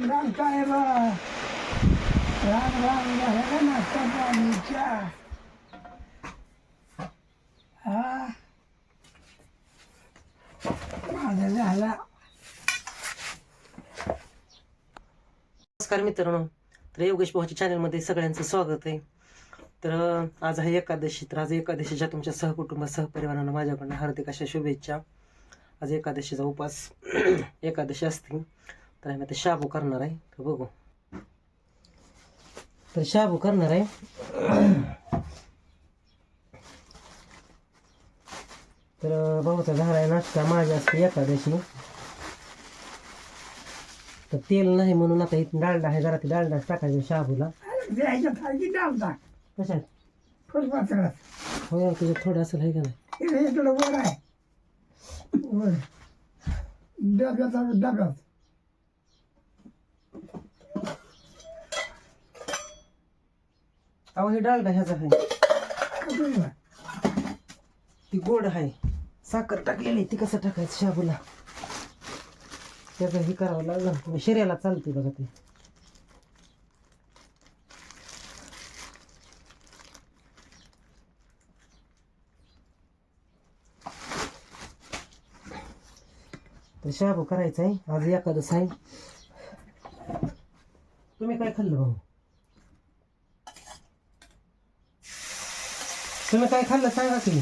राम राम साहेब राम राम झाला नाश्ता पाणीच्या. हा माझा झाला. नमस्कार मित्रांनो. तर योगेश भाऊच्या चॅनलमध्ये सगळ्यांचं स्वागत आहे. तर आज आहे एकादशी. तर आज एकादशीच्या तुमच्या सहकुटुंब सहपरिवारांना माझ्याकडनं हार्दिक अशा शुभेच्छा. आज एकादशीचा उपास एकादशी असते. तर आम्ही आता शाबू करणार आहे. तर बघू. तर शाबू करणार आहे. तर भाऊचा झाला आहे नाश्ता. माझ्या असते एकादशी. तर तेल नाही म्हणून आता इथून डाळडा आहे. जरा ते डाळडा टाकायचं शाबूला. द्यायच्या कशात तुझं थोडं असेल आहे का नाही? डब्यात डब्यात अहो हे डाळडा ह्याचा आहे. ती गोड आहे. साखर टाकलेली ती कसं टाकायचं शाबूला? त्याचं हे करावं लागलं. शरीराला चालते बघा ते. तर शाबू करायचा आहे आज एखादं आहे. तुम्ही काय खाल्लं भाऊ? तुम्ही काय खाल्लं? सांगा की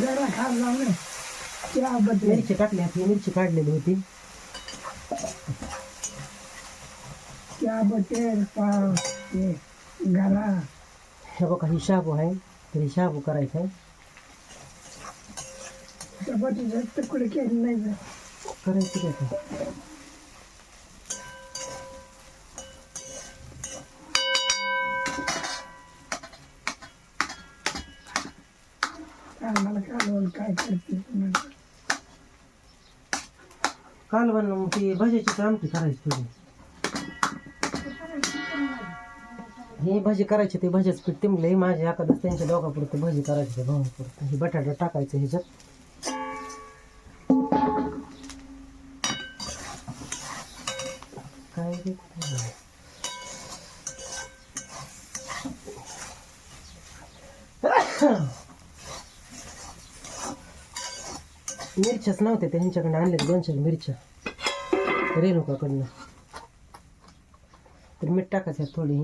जरा खाल्ला नाही त्या बदल. मिरची टाकली होती मिरची काढलेली होती. त्या बटेर पाव ते गरा हे बघा ही शाबू आहे. तर ही शाबू करायचं आहे. त्या बटेचे तुकडे केले नाही? करायची काय? ते? काल काय मग पुन्हा. काल पण ती भाजीची आमटी करायची थोडी ही भाजी करायची ते भज्याच पीठ टिंबले माझ्या एखादं त्यांच्या दोघापुरतं भाजी करायची त्या भावापुरतं ही बटाटा टाकायचं ह्याच्यात काय रे कुठे? मिरच्याच नव्हते त्या आणले दोनशे मिरच्या. रेणुकाकडनं. तर मीठ टाकायचं थोडी.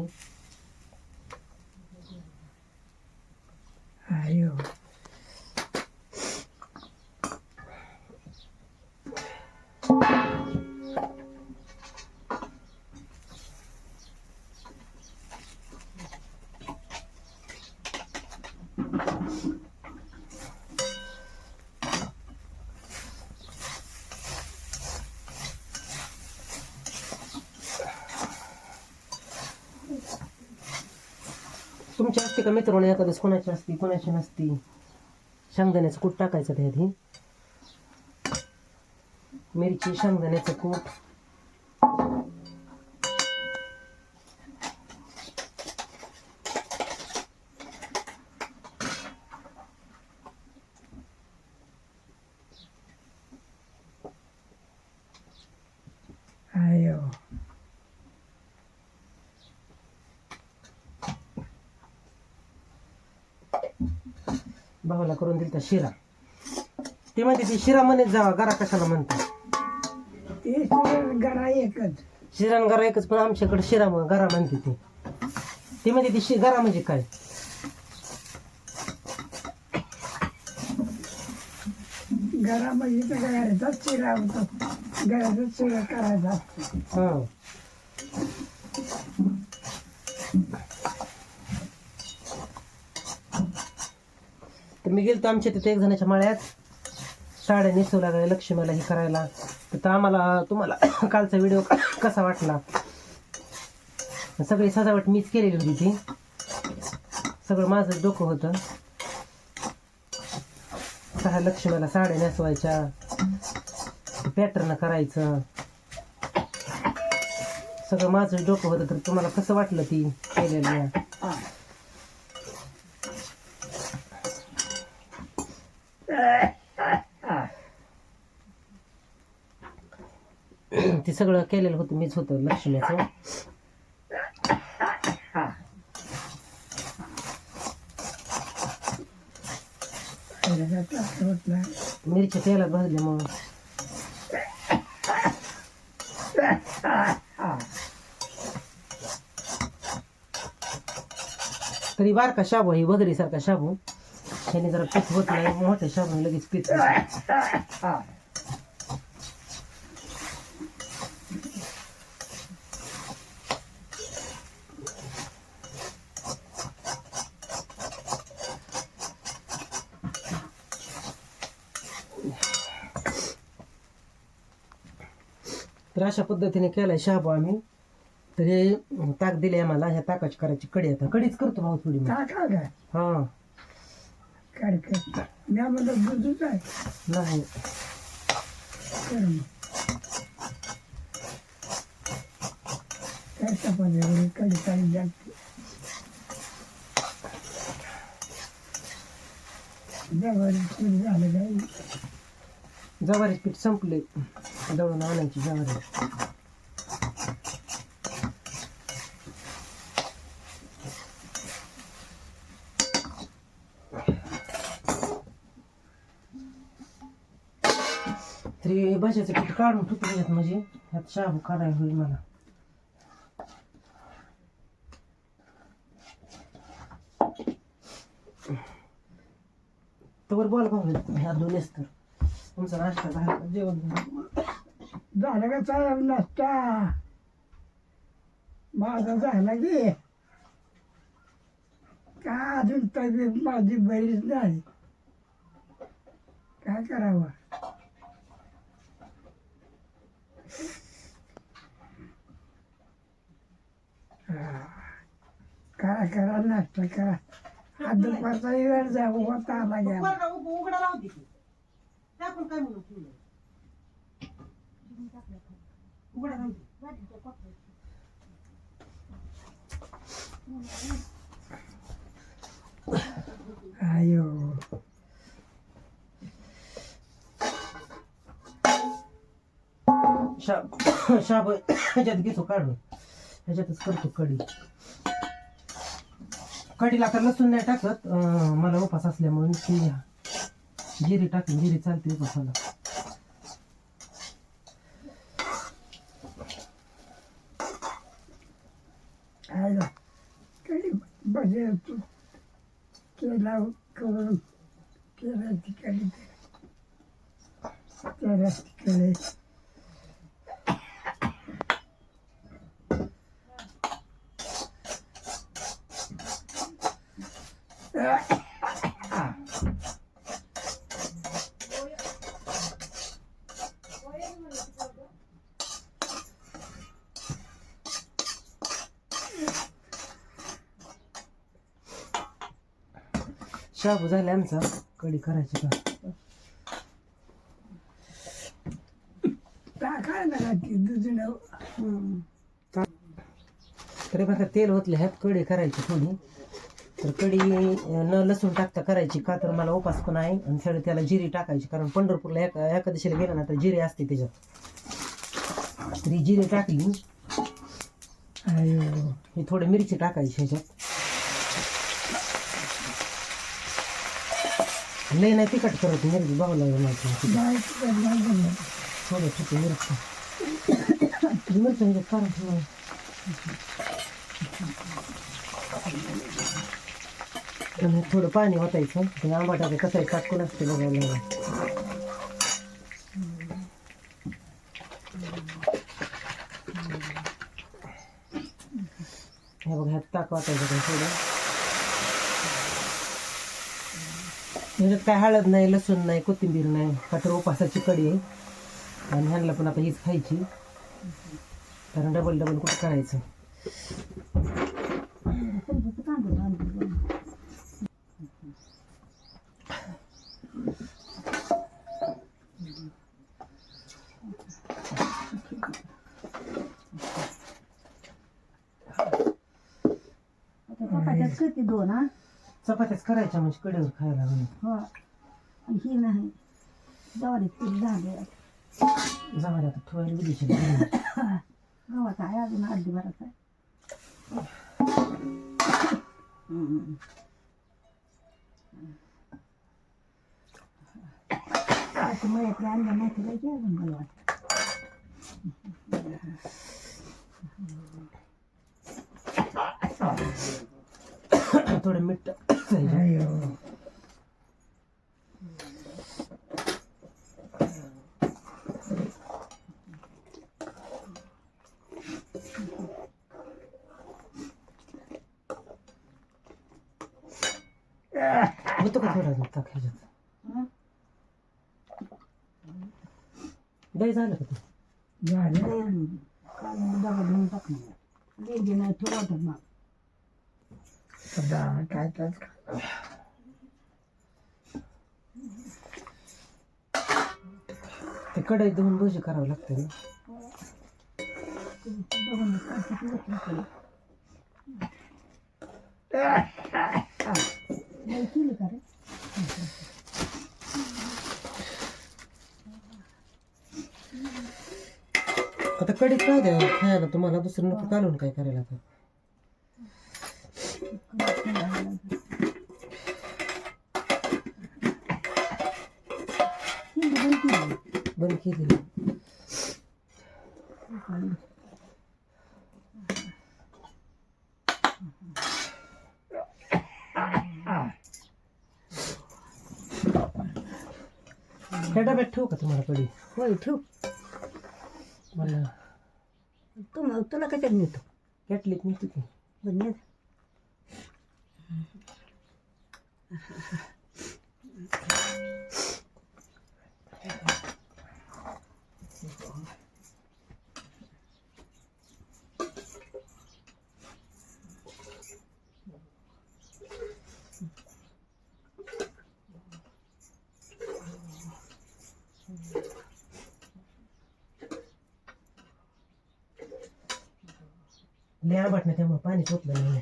तुमची मित्रांनो एखादं कोणाची असती कोणाची नसती? शेंगदाण्याचं कूट टाकायचं त्यात ही मिरची शेंगदाण्याचं कूट आयो दिलता शिरा? ती म्हणते ती शिरा म्हणत जावा गरा कशाला म्हणतात ते गरा एकच. शिरा आणि गरा एकच पण आमच्याकडे शिरा म्हण- गरा म्हणते ती. ती म्हणते ती शि गरा म्हणजे काय? घरामध्ये तर घराचाच चिरा होतो. घराचाच चिरा करायचा. असतो हां. तर मी गेलो आमच्या तिथे एक जणाच्या माळ्यात. साड्या नेसू लागल्या लक्ष्मीला हे करायला. तर आम्हाला तुम्हाला कालचा व्हिडिओ कसा वाटला? सगळी सजावट मीच केलेली होती ती. सगळं माझं डोकं होतं. सहा लक्ष्मीला साड्या नेसवायच्या. पॅटर्न करायचं. सगळं माझं डोकं होतं तर तुम्हाला कसं वाटलं ती केलेलं ते सगळं केलेलं होतं मीच होतं लक्ष्मीचं. हा. मिरच्या तेलात भाजल्यामुळं हा तरी बारका शाबू ही वगैरेसारखा शाबू. ह्याने जरा पीठ होत नाही मोठ्या शाबूने लगेच पीठ तर अशा पद्धतीने केलाय शाबू आम्ही. तर हे ताक दिले आम्हाला. ह्या ताकाची करायची कडी आता कडीच करतो भाऊ थोडी मग. टाका काय हा. काय काय? मी म्हणलं दुधच आहे. नाही. कर मग. काय चपाती वगैरे कधी काही जागते जवारी सुरू झालं काय जवारीचे पीठ संपले. दळून आणायची जवारी. तरी भाज्याचं पीठ काढून ठेवतो त्याच्यात म्हणजे. ह्यात शाबू काढायला होईल मला. तवर बोल भाऊ ह्या दोन्ही तर. तुमचा नाश्ता झाला जेवण झालं. का चालला नाश्ता? माझा झाला की. का अजून तब्येत माझी बरीच नाही? काय करावं? करा करा नाश्ता करा. हा दुपारचा वेळ जाऊ होता आला गेला. उघडा लावते. टाकून काय म्हणून ठेवलं उघडा लावते आयो शाब शाब ह्याच्यात घेतो काढून ह्याच्यातच करतो कढी कढीला आता लसूण नाही टाकत मला उपास असल्यामुळे गिरी टाक गिरी चालते उपासाला आयला काही बजे तू. केला करून. केला तिकडे केला शाबू झाले आमचा. कढी करायची का? तरी बघा तेल ओतले ह्यात कढी करायची थोडी. तर कढी अं, न लसूण टाकता करायची का तर मला उपास पण आहे. आणि थोडी त्याला जिरी टाकायची कारण पंढरपूरला एका एकादशीला गेलं ना तर जिरी असते त्याच्यात. तरी जिरी टाकली. ही थोडी मिरची टाकायची ह्याच्यात. लय नाही तिखट करत मिरची नाही नाही जमलं. थोडं छोटी मिरची. मिरची ठेवा. आणि थोडं पाणी ओतायचं. ते आंबाटाचं कसं आहे टाकून असते बघायला हे बघा ह्यात ताक वाटायचं काय थोडं. ह्याच्यात काय हळद नाही लसूण नाही कोथिंबीर नाही का तर उपासाची कडी आहे. आणि ह्यांना पण आता हीच खायची. कारण डबल डबल कुठं करायचं? दोन हा. चपात्याच करायच्या म्हणजे कडेवर खायला हो. आणि ही नाही. ज्वारी पीठ झाले. जाणार आता ठेवायला विदेशी गावात आहे अजून अर्धी भरात आहे. हम्म. आता मळ्यातले नाही करायचे अजून मला वाटतं. थोडं मीठ टाकायचं. होतं का थोडं अजून टाक ह्याच्यात हं? दही झालं का ते झालं काल डबा घेऊन टाकणार लेगी नाही ठेवत काय काय ते कढई धुवून भजी करावं लागते ना. केली का रे आता कढीत काय द्या खायला. तुम्हाला दुसरं नको घालून काय करायला आता केली पण केली. ह्या डब्यात ठेवू का तुम्हाला कढी होय ठेव. मला तुला तुला कशात नेतो? कॅटलीत मिळते की. बघ लय आंबट नाही त्यामुळे पाणी झोपलं नाही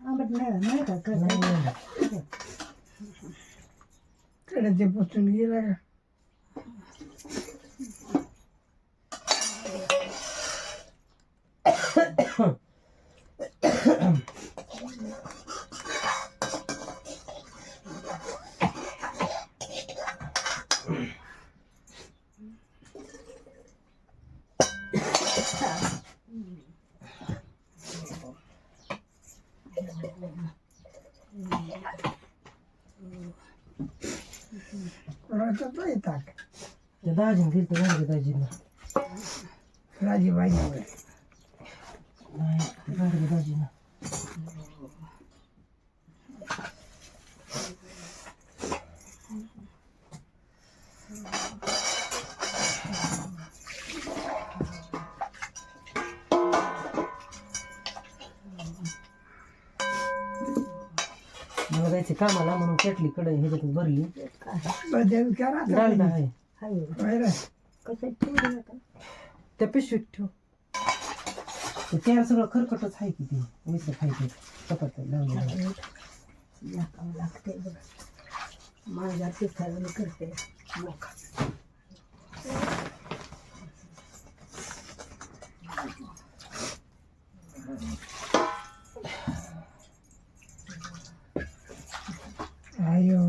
आंबट नाही नाही का नाही. कडे ते पुसून गेलं. कोणाचं नाही ताक त्या दाजीने दिलं तर गाडगे दाजीनं राजीबाई नाही गाडगे दाजीनं मला जायचं कामाला म्हणून केटली कडे ह्याच्यातच भरली बदल आहे. कसं त्या पिशवीत ठेव. ते सगळं खरकटच आहे की ते. मिसळ खायचे. चपात लावून लागते बघ. माझ्या पिठाला करते मोका आयो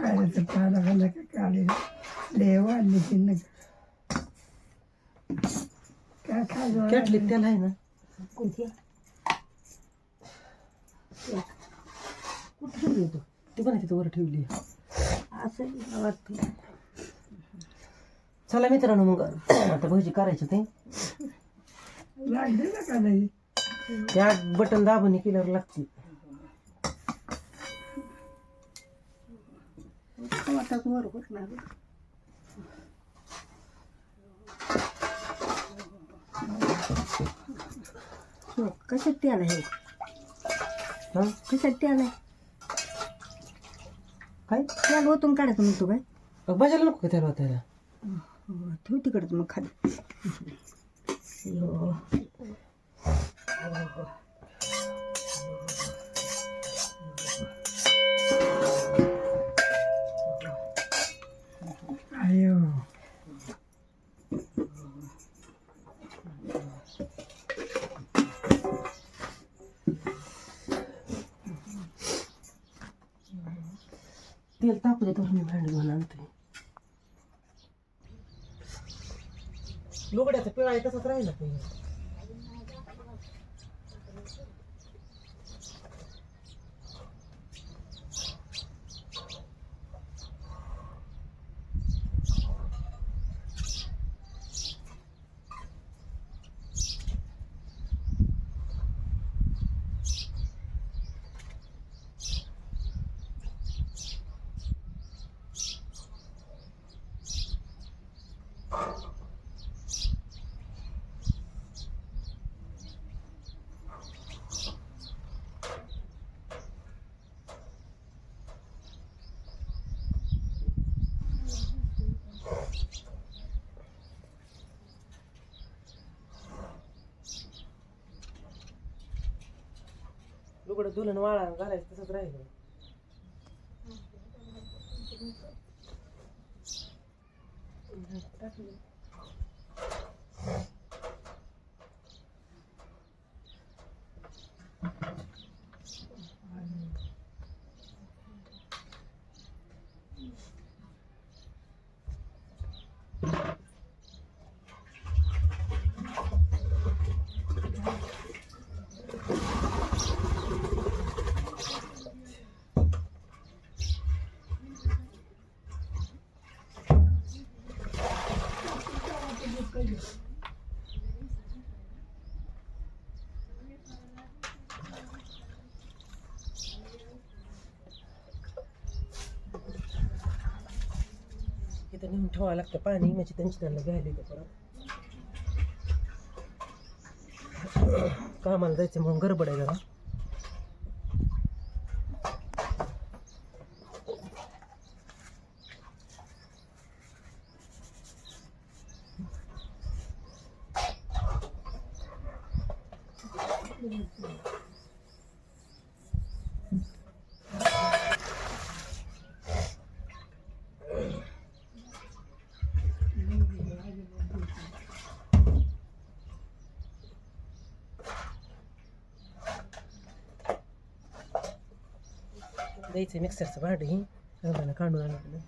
अरे तर पाला खाल्ला का काढे देवा नितीन काय केटली त्याला आहे ना. कोणती? कुठे ठेवली तू? ती पण तिथं वर ठेवली असं वाटतं. चला मित्रांनो मग आता भजी करायची ते. लागले ना का नाही? त्या बटन दाबून हे केल्यावर लागते. वाटत ना हो कशात ते आलं हे? हा कशात ते आलं काय? त्याला ओतून काढायचं म्हणतो काय? भाजायला नको त्याला त्याला हो, ठेव तिकडच मग खाली. हो. लुगडं धुलून वाळा घालायचं तसंच राहिलं तिथं नेऊन ठेवावं लागतं पाणी म्हणजे त्यांची त्यांना घ्यायला येतं परत. कामाला जायचं म्हणून गडबड आहे जरा. द्यायचं मिक्सरचं भांड ही. रंगाला काढून आणलं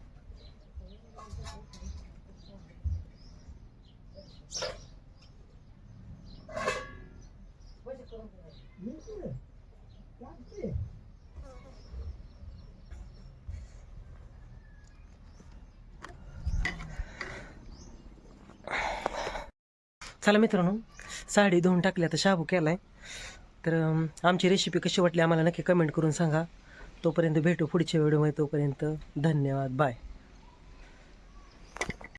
चला मित्रांनो साडी धुवून टाकली आता शाबू आहे तर आमची रेसिपी कशी वाटली आम्हाला नक्की कमेंट करून सांगा. तोपर्यंत भेटू पुढच्या व्हिडिओमध्ये. तोपर्यंत धन्यवाद. बाय.